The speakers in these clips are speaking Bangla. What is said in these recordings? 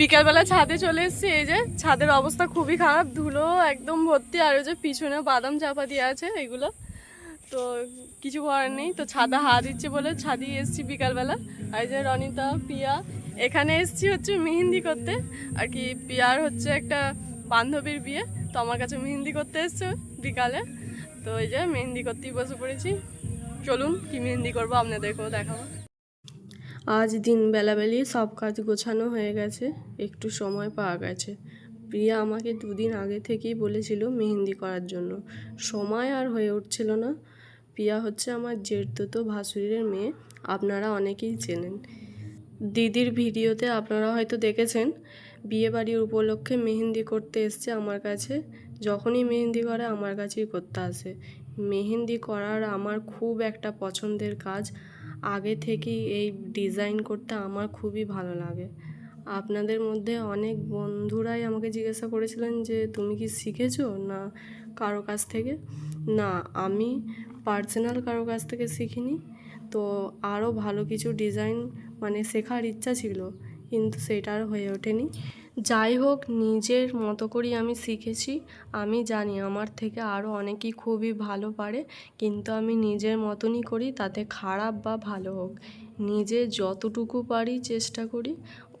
বিকালবেলা ছাদে চলে এসেছি, এই যে ছাদের অবস্থা খুবই খারাপ, ধুলো একদম ভর্তি, আর ওই যে পিছনে বাদাম চাপা দিয়ে আছে এগুলো। তো কিছু করার নেই, তো ছাদা হাত দিচ্ছে বলে ছাদি এসেছি বিকালবেলা। আর যে রনিতা পিয়া এখানে এসেছি হচ্ছে মেহেন্দি করতে। আর কি পিয়ার হচ্ছে একটা বান্ধবীর বিয়ে, তো আমার কাছে মেহেন্দি করতে এসছে বিকালে। তো এই যে মেহেন্দি করতেই বসে পড়েছি। চলুন কি মেহেন্দি করব, আপনাদেরকেও দেখাবো। আজ দিন বেলাবেলি সব কাজ গোছানো হয়ে গেছে, একটু সময় পাওয়া গেছে। প্রিয়া আমাকে দুদিন আগে থেকেই বলেছিল মেহেন্দি করার জন্য। সময় আর হয়ে উঠছিল না। প্রিয়া হচ্ছে আমার জেঠতো ভাসুরের মেয়ে, আপনারা অনেকেই চেনেন। দিদির ভিডিওতে আপনারা হয়তো দেখেছেন বিয়ে বাড়ির উপলক্ষে মেহেন্দি করতে এসছে আমার কাছে। যখনই মেহেন্দি করে আমার কাছেই করতে আসে। মেহেন্দি করার আমার খুব একটা পছন্দের কাজ আগে থেকেই এই ডিজাইন করতে আমার খুবই ভালো লাগে। আপনাদের মধ্যে অনেক বন্ধুরাই আমাকে জিজ্ঞাসা করেছিলেন যে, তুমি কি শিখেছো না কারও কাছ থেকে? না, আমি পার্সোনাল কারও কাছ থেকে শিখিনি। তো আরও ভালো কিছু ডিজাইন মানে শেখার ইচ্ছা ছিল, কিন্তু সেটা আর হয়ে ওঠেনি। যাই হোক, নিজের মতো করেই আমি শিখেছি। আমি জানি আমার থেকে আরও অনেকেই খুবই ভালো পারে, কিন্তু আমি নিজের মতনই করি, তাতে খারাপ বা ভালো হোক। নিজে যতটুকু পারি চেষ্টা করি।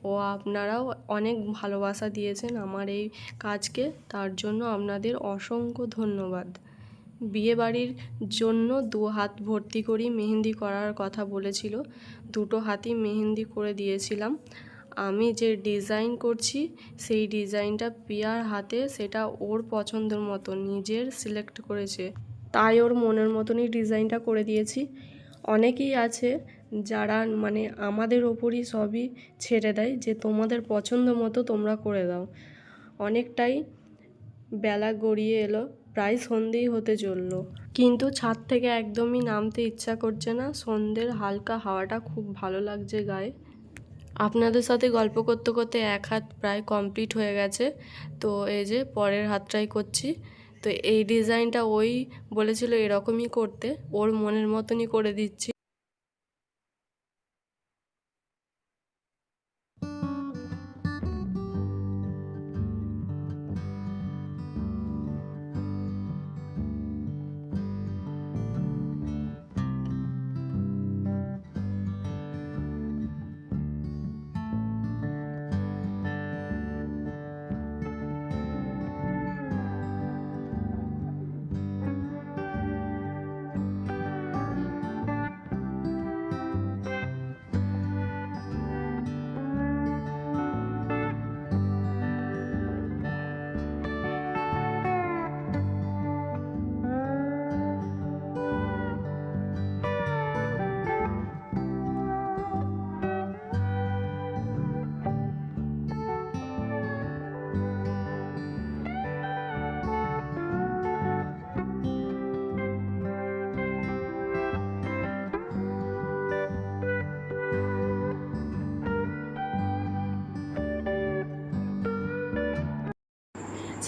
ও আপনারাও অনেক ভালোবাসা দিয়েছেন আমার এই কাজকে, তার জন্য আপনাদের অসংখ্য ধন্যবাদ। বিয়ে বাড়ির জন্য দু হাত ভর্তি করি মেহেন্দি করার কথা বলেছিল। দুটো হাতই মেহেন্দি করে দিয়েছিলাম। আমি যে ডিজাইন করছি, সেই ডিজাইনটা পিয়ার হাতে, সেটা ওর পছন্দের মতো, নিজের সিলেক্ট করেছে। তাই ওর মনের মতনই ডিজাইনটা করে দিয়েছি। অনেকেই আছে যারা মানে আমাদের ওপরই সবই ছেড়ে দেয় যে, তোমাদের পছন্দ মতো তোমরা করে দাও। অনেকটাই বেলা গড়িয়ে এলো, প্রায় সন্ধেই হতে চলল। কিন্তু ছাদ থেকে একদমই নামতে ইচ্ছা করছে না। সন্ধ্যের হালকা হাওয়াটা খুব ভালো লাগছে গায়ে। আপনাদের সাথে গল্প করতে করতে এক হাত প্রায় কমপ্লিট হয়ে গেছে। তো এই যে পরের হাতটাই করছি। তো এই ডিজাইনটা ওই বলেছিল এরকমই করতে। ওর মনের মতনই করে দিচ্ছি।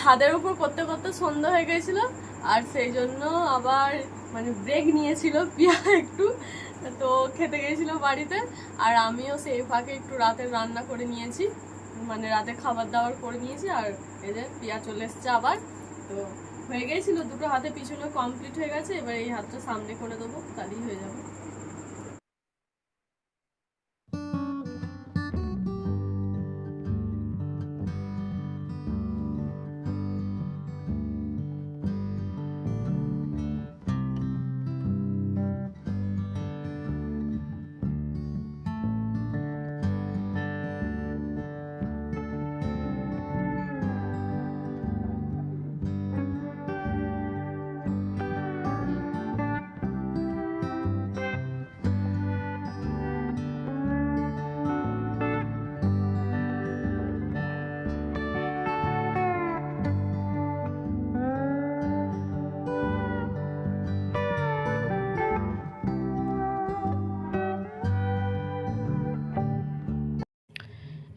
ছাদের উপর করতে করতে সন্ধ্যা হয়ে গেছিল, আর সেই জন্য আবার মানে ব্রেক নিয়েছিল পিয়া একটু, তো খেতে গেছিল বাড়িতে, আর আমিও সেই ফাঁকে একটু রাতের রান্না করে নিয়েছি মানে রাতে খাবার দাবার করে নিয়েছি, আর এই যে পিয়া চলে এসছে আবার, তো হয়ে গেছিল, দুটো হাতে পিছনে কমপ্লিট হয়ে গেছে, এবার এই হাতটা সামনে করে দেবো, তাহলেই হয়ে যাবে।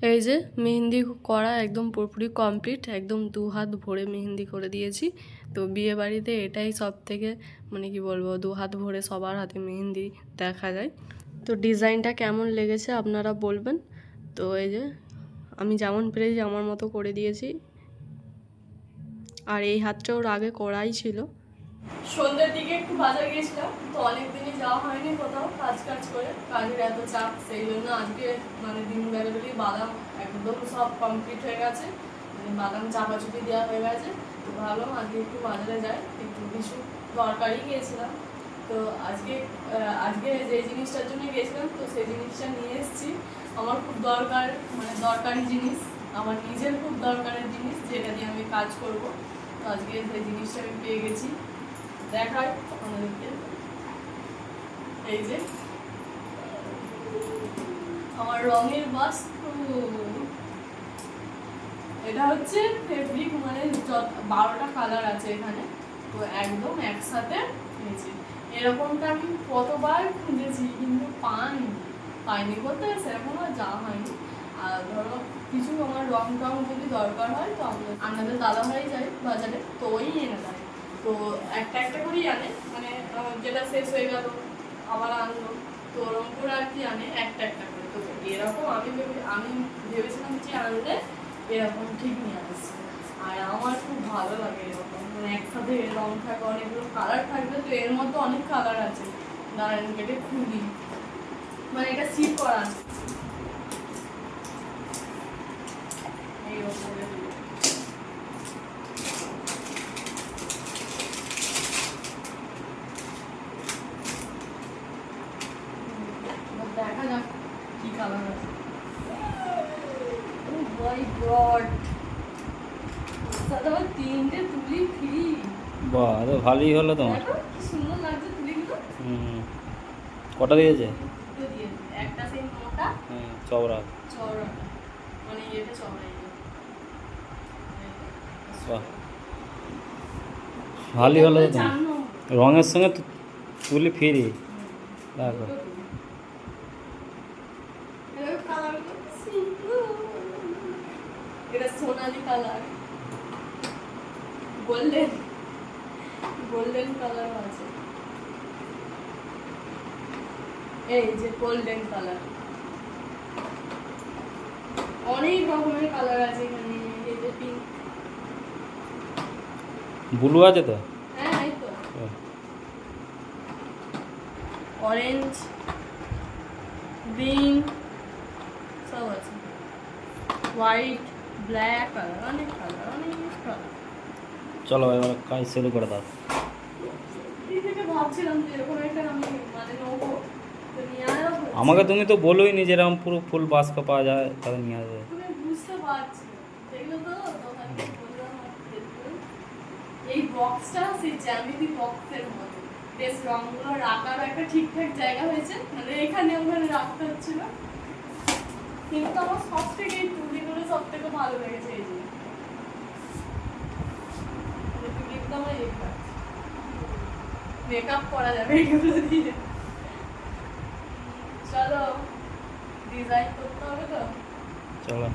এই যে মেহেন্দি করা একদম পুরোপুরি কমপ্লিট একদম দু হাত ভরে মেহেন্দি করে দিয়েছি। তো বিয়ে বাড়িতে এটাই সব থেকে মানে কি বলব, দু হাত ভরে সবার হাতে মেহেন্দি দেখা যায়। তো ডিজাইনটা কেমন লেগেছে আপনারা বলবেন? তো এই যে আমি যেমন পেরেছি আমার মতো করে দিয়েছি। আর এই হাতটা ওর আগে করাই ছিল। সন্ধ্যের দিকে একটু বাজার গিয়েছিলাম তো অনেক দিনই যাওয়া হয়নি কোথাও কাজ কাজ করে। কাজের এত চাপ, সেই জন্য আজকে মানে দিন বেলা বেরিয়ে বাদাম একদম সব কমপ্লিট হয়ে গেছে। মানে বাদাম চাপাচুপি দেওয়া হয়ে গেছে। তো ভাবলাম আজকে একটু বাজারে যাই, একটু কিছু দরকারই গিয়েছিলাম। তো আজকে আজকে যে জিনিসটার জন্য গেছিলাম তো সেই জিনিসটা নিয়ে এসেছি। আমার খুব দরকার মানে দরকারি জিনিস, আমার নিজের খুব দরকারের জিনিস, যেটা দিয়ে আমি কাজ করব। তো আজকে সেই জিনিসটা আমি পেয়ে গেছি। দেখাই আমাদেরকে এই যে, আমার রঙের বস্তু। এটা হচ্ছে ফেব্রিক মানে বারোটা কালার আছে এখানে। তো একদম একসাথে নিয়েছি এরকমটা আমি কতবার খুঁজেছি, কিন্তু পাইনি। পাইনি বলতে সেরকম আর যাওয়া হয়নি। আর ধরো, কিছু আমার রং টং যদি দরকার হয়, তো আপনাদের দাদা ভাই যায় বাজারে, তো ওই এনে দেয়। তো একটা একটা করেই আনে। মানে যেটা শেষ হয়ে গেল, আবার আনলো। তো ওরকম করে আর কি আনে, একটা একটা করে। তো এরকম আমি ভেবে, আমি ভেবেছিলাম যে আনলে এরকম ঠিক নিয়ে আসছে। আর আমার খুব ভালো লাগে এরকম। মানে একসাথে রং থাকে, অনেকগুলো কালার থাকবে। তো এর মধ্যে অনেক কালার আছে। দাঁড়ান কেটে খুলি। মানে এটা সিট করা আছে। এই ওপরে দিয়ে। এবার দেখা যাক কি কালার আছে? ও মাই গড দাদা তিনটে তুলি ফ্রি বাহ তো ভালোই হলো তোমার। কি সুন্দর লাগছে তুলিগুলো। হুম। কটা দিয়েছে? দুটো দিয়ে। একটা সেই মোটা হুম চওড়া। চওড়া মানে ইয়েটা চওড়া বাহ। ভালোই হলো তোমার। রঙের সঙ্গে তুলি ফিরি দেখো দুটো তুলি। এর কালারগুলো কি সুন্দর। এটা সোনালি কালার। গোল্ডেন। গোল্ডেন কালার আছে। এই যে গোল্ডেন কালার। অনেক রকমের কালার আছে এখানে এই যে পিঙ্ক ব্লু আছে তো? হ্যাঁ এই তো। অরেঞ্জ গ্রিন সব আছে হোয়াইট ব্ল্যাক কালার অনেক কালার অনেক কালার চলো এবার কাজ শুরু করে দাও। ভাবছিলাম যে এরকম একটা আমি মানে নেব আমাকে তুমি তো বলোই নি যেরকম পুরো ফুল বাস্ক পাওয়া যায় তাহলে নিয়ে আসবে। এই বক্সটা সেই জ্যামিতি বক্সের মতো। বেশ রঙগুলো রাখার একটা ঠিকঠাক জায়গা হয়েছে। মানে এখানে ওখানে রাখতে হচ্ছিল। কিন্তু আমার সব থেকে এই তুলিগুলো সব থেকে ভালো লেগেছে এই যে মেকআপ করা যাবে এগুলো দিয়ে। চলো ডিজাইন করতে হবে তো? চলো।